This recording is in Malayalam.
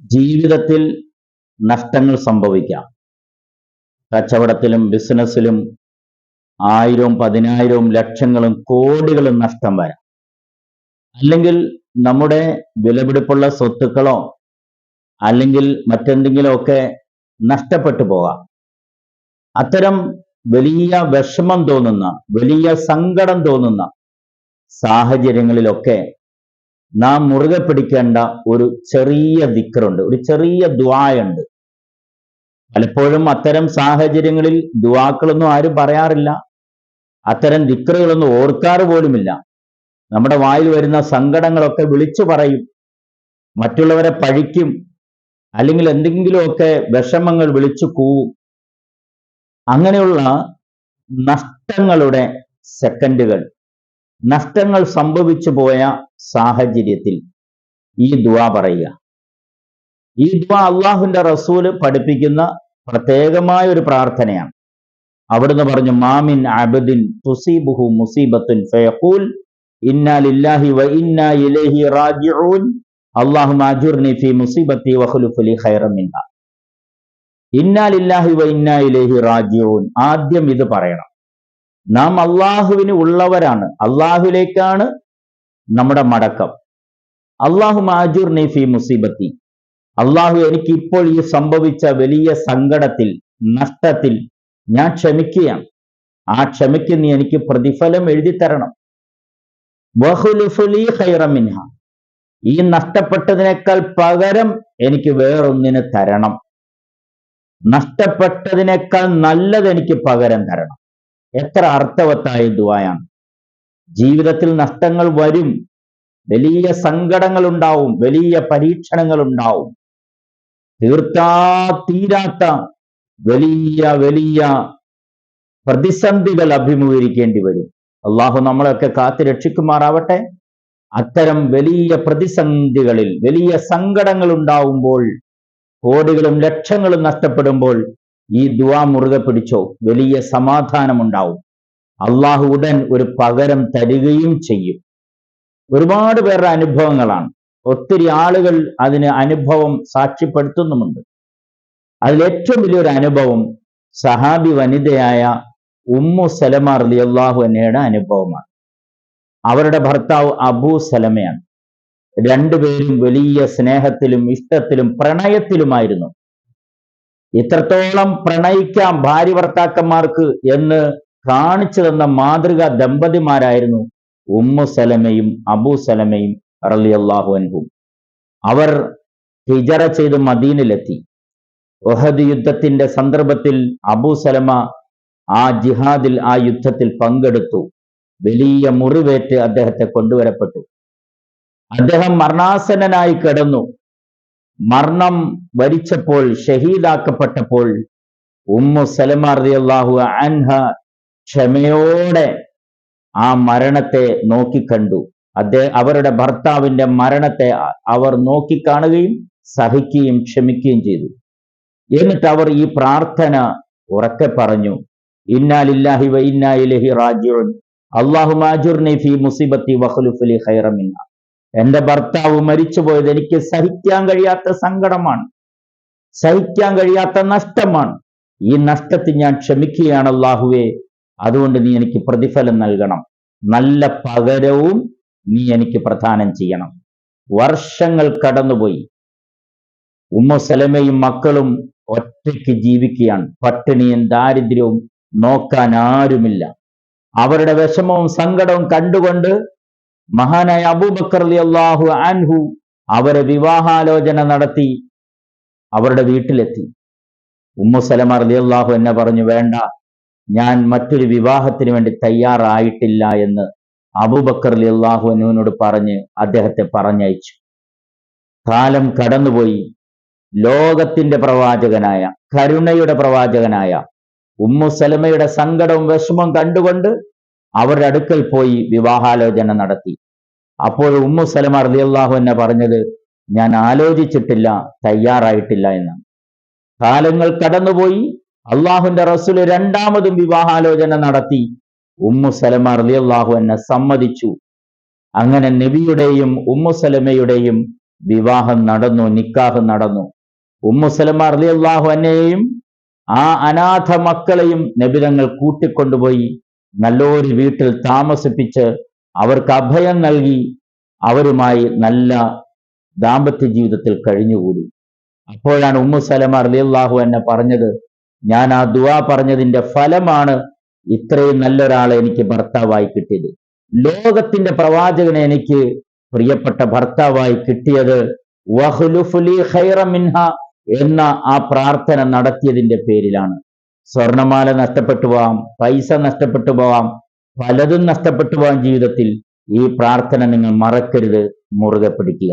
ജീവിതത്തിൽ നഷ്ടങ്ങൾ സംഭവിക്കാം. കച്ചവടത്തിലും ബിസിനസ്സിലും ആയിരവും പതിനായിരവും ലക്ഷങ്ങളും കോടികളും നഷ്ടം വരാം. അല്ലെങ്കിൽ നമ്മുടെ വിലപിടിപ്പുള്ള സ്വത്തുക്കളോ അല്ലെങ്കിൽ മറ്റെന്തെങ്കിലുമൊക്കെ നഷ്ടപ്പെട്ടു പോകാം. അത്തരം വലിയ വിഷമം തോന്നുന്ന വലിയ സങ്കടം തോന്നുന്ന സാഹചര്യങ്ങളിലൊക്കെ നാം മുറുകെ പിടിക്കേണ്ട ഒരു ചെറിയ ദിക്കറുണ്ട്. ഒരു ചെറിയ ദ്വായുണ്ട് പലപ്പോഴും അത്തരം സാഹചര്യങ്ങളിൽ ദുവാക്കളൊന്നും ആരും പറയാറില്ല. അത്തരം ദിക്കറുകളൊന്നും ഓർക്കാറ് പോലുമില്ല. നമ്മുടെ വായിൽ വരുന്ന സങ്കടങ്ങളൊക്കെ വിളിച്ചു പറയും. മറ്റുള്ളവരെ പഴിക്കും. അല്ലെങ്കിൽ എന്തെങ്കിലുമൊക്കെ വിഷമങ്ങൾ വിളിച്ചു കൂവും. അങ്ങനെയുള്ള നഷ്ടങ്ങളുടെ സെക്കൻഡുകൾ നഷ്ടങ്ങൾ സംഭവിച്ചു പോയ സാഹചര്യത്തിൽ ഈ ദുആ പറയുക. ഈ ദുആ അള്ളാഹുവിന്റെ റസൂൽ പഠിപ്പിക്കുന്ന പ്രത്യേകമായ ഒരു പ്രാർത്ഥനയാണ്. അവിടുന്ന് പറഞ്ഞു മാമിൻ അബദിൻ തുസീബുഹു മുസീബത്തുൻ ഫയഖൂൽ ഇന്നാ ലില്ലാഹി വ ഇന്നാ ഇലൈഹി റാജിഊൻ അള്ളാഹു അജുർനി ഫി മുസീബത്തി വഹുലുഫുലി ഹൈറമിന്ന മിൻഹ. ഇന്നാ ലില്ലാഹി വ ഇന്നാ ഇലൈഹി റാജിഊൻ. ആദ്യം ഇത് പറയണം. നാം അള്ളാഹുവിന് ഉള്ളവരാണ്. അള്ളാഹുവിലേക്കാണ് നമ്മുടെ മടക്കം. അള്ളാഹു മാജുർ ഫി മുസീബത്തി. അള്ളാഹു എനിക്ക് ഇപ്പോൾ ഈ സംഭവിച്ച വലിയ സങ്കടത്തിൽ നഷ്ടത്തിൽ ഞാൻ ക്ഷമിക്കുകയാണ്. ആ ക്ഷമയ്ക്ക് നീ എനിക്ക് പ്രതിഫലം എഴുതി തരണം വഹുലുഫുലി ഹൈറമിൻഹ ഈ നഷ്ടപ്പെട്ടതിനേക്കാൾ പകരം എനിക്ക് വേറൊന്നിന് തരണം. നഷ്ടപ്പെട്ടതിനേക്കാൾ നല്ലത് എനിക്ക് പകരം തരണം. എത്ര അർത്ഥവത്തായ ദുവായാണ് ജീവിതത്തിൽ നഷ്ടങ്ങൾ വരും വലിയ സങ്കടങ്ങൾ ഉണ്ടാവും വലിയ പരീക്ഷണങ്ങൾ ഉണ്ടാവും തീർത്താ തീരാത്ത വലിയ വലിയ പ്രതിസന്ധികൾ അഭിമുഖീകരിക്കേണ്ടി വരും. അള്ളാഹു നമ്മളെയൊക്കെ കാത്തു രക്ഷിക്കുമാറാവട്ടെ. അത്തരം വലിയ പ്രതിസന്ധികളിൽ വലിയ സങ്കടങ്ങൾ ഉണ്ടാവുമ്പോൾ കോടികളും ലക്ഷങ്ങളും നഷ്ടപ്പെടുമ്പോൾ ഈ ദുവാ മുറുകെ പിടിച്ചോ വലിയ സമാധാനമുണ്ടാവും. അള്ളാഹു ഉടൻ ഒരു പകരം തരികയും ചെയ്യും. ഒരുപാട് പേരുടെ അനുഭവങ്ങളാണ്. ഒത്തിരി ആളുകൾ അതിന് അനുഭവം സാക്ഷ്യപ്പെടുത്തുന്നുമുണ്ട്. അതിൽ ഏറ്റവും വലിയൊരു അനുഭവം സഹാബി വനിതയായ ഉമ്മു സലമ റലി അള്ളാഹു എന്നയുടെ അനുഭവമാണ്. അവരുടെ ഭർത്താവ് അബൂ സലമയാണ്. രണ്ടുപേരും വലിയ സ്നേഹത്തിലും ഇഷ്ടത്തിലും പ്രണയത്തിലുമായിരുന്നു. ഇത്രത്തോളം പ്രണയിക്കാം ഭാര്യ ഭർത്താക്കന്മാർക്ക് എന്ന് കാണിച്ചു തന്ന മാതൃക ദമ്പതിമാരായിരുന്നു ഉമ്മു സലമയും അബൂ സലമയും റളിയല്ലാഹു അൻഹും. അവർ ഹിജറ ചെയ്ത് മദീനിലെത്തി ഒഹദ് യുദ്ധത്തിന്റെ സന്ദർഭത്തിൽ അബൂ സലമ ആ ജിഹാദിൽ ആ യുദ്ധത്തിൽ പങ്കെടുത്തു. വലിയ മുറിവേറ്റ് അദ്ദേഹത്തെ കൊണ്ടുവരപ്പെട്ടു. അദ്ദേഹം മരണാസന്നനായി കിടന്നു. മരണം വരിച്ചപ്പോൾ ഷഹീദാക്കപ്പെട്ടപ്പോൾ ഉമ്മു സലമ റളിയല്ലാഹു അൻഹ ക്ഷമയോടെ ആ മരണത്തെ നോക്കിക്കണ്ടു. അദ്ദേഹം അവരുടെ ഭർത്താവിന്റെ മരണത്തെ അവർ നോക്കിക്കാണുകയും സഹിക്കുകയും ക്ഷമിക്കുകയും ചെയ്തു. എന്നിട്ട് അവർ ഈ പ്രാർത്ഥന ഉറക്കെ പറഞ്ഞു. ഇന്നാലില്ലാഹി വ ഇന്നാ ഇലൈഹി റാജിഉൻ അല്ലാഹു മാജുർനി ഫീ മുസിബത്തി വഖ്ലുഫ് ലി ഖൈറൻ മിൻഹ. എന്റെ ഭർത്താവ് മരിച്ചുപോയത് എനിക്ക് സഹിക്കാൻ കഴിയാത്ത സങ്കടമാണ്. സഹിക്കാൻ കഴിയാത്ത നഷ്ടമാണ്. ഈ നഷ്ടത്തിൽ ഞാൻ ക്ഷമിക്കുകയാണ് അള്ളാഹുവേ. അതുകൊണ്ട് നീ എനിക്ക് പ്രതിഫലം നൽകണം. നല്ല പകരവും നീ എനിക്ക് പ്രദാനം ചെയ്യണം. വർഷങ്ങൾ കടന്നുപോയി. ഉമ്മ സലമയും മക്കളും ഒറ്റയ്ക്ക് ജീവിക്കുകയാണ്. പട്ടിണിയും ദാരിദ്ര്യവും നോക്കാൻ ആരുമില്ല. അവരുടെ വിഷമവും സങ്കടവും കണ്ടുകൊണ്ട് മഹാനായ അബൂബക്കർ അലി അള്ളാഹു അൻഹു അവരെ വിവാഹാലോചന നടത്തി അവരുടെ വീട്ടിലെത്തി. ഉമ്മു സലമ അള്ളാഹു എന്നെ പറഞ്ഞു വേണ്ട ഞാൻ മറ്റൊരു വിവാഹത്തിന് വേണ്ടി തയ്യാറായിട്ടില്ല എന്ന് അബൂബക്കർ അലി അള്ളാഹു അനുവിനോട് പറഞ്ഞ് അദ്ദേഹത്തെ പറഞ്ഞയച്ചു. കാലം കടന്നുപോയി. ലോകത്തിന്റെ പ്രവാചകനായ കരുണയുടെ പ്രവാചകനായ ഉമ്മു സലമയുടെ സങ്കടവും വിഷമവും കണ്ടുകൊണ്ട് അവരുടെ അടുക്കൽ പോയി വിവാഹാലോചന നടത്തി. അപ്പോൾ ഉമ്മു സലമ റളിയല്ലാഹു എന്നെ പറഞ്ഞത് ഞാൻ ആലോചിച്ചിട്ടില്ല തയ്യാറായിട്ടില്ല എന്നാണ്. കാലങ്ങൾ കടന്നുപോയി അള്ളാഹുന്റെ റസൂൽ രണ്ടാമതും വിവാഹാലോചന നടത്തി. ഉമ്മു സലമ റളിയല്ലാഹു എന്നെ സമ്മതിച്ചു. അങ്ങനെ നബിയുടെയും ഉമ്മു സലമയുടെയും വിവാഹം നടന്നു നിക്കാഹ് നടന്നു. ഉമ്മു സലമ റളിയല്ലാഹു എന്നെയും ആ അനാഥ മക്കളെയും നബിതങ്ങൾ കൂട്ടിക്കൊണ്ടുപോയി. നല്ലൊരു വീട്ടിൽ താമസിപ്പിച്ച് അവർക്ക് അഭയം നൽകി അവരുമായി നല്ല ദാമ്പത്യ ജീവിതത്തിൽ കഴിഞ്ഞുകൂടി. അപ്പോഴാണ് ഉമ്മു സലമ റളിയല്ലാഹു എന്നെ പറഞ്ഞത് ഞാൻ ആ ദുആ പറഞ്ഞതിന്റെ ഫലമാണ് ഇത്രയും നല്ലൊരാളെ എനിക്ക് ഭർത്താവായി കിട്ടിയത്. ലോകത്തിന്റെ പ്രവാചകനെ എനിക്ക് പ്രിയപ്പെട്ട ഭർത്താവായി കിട്ടിയത് വഹ്ലുഫുലി ഖൈറ മിൻഹ എന്ന ആ പ്രാർത്ഥന നടത്തിയതിന്റെ പേരിലാണ്. സ്വർണമാല നഷ്ടപ്പെട്ടു പോവാം പൈസ നഷ്ടപ്പെട്ടു പോവാം പലതും നഷ്ടപ്പെട്ടു പോവാം ജീവിതത്തിൽ. ഈ പ്രാർത്ഥന നിങ്ങൾ മറക്കരുത് മുറുകെ പിടിക്കുക.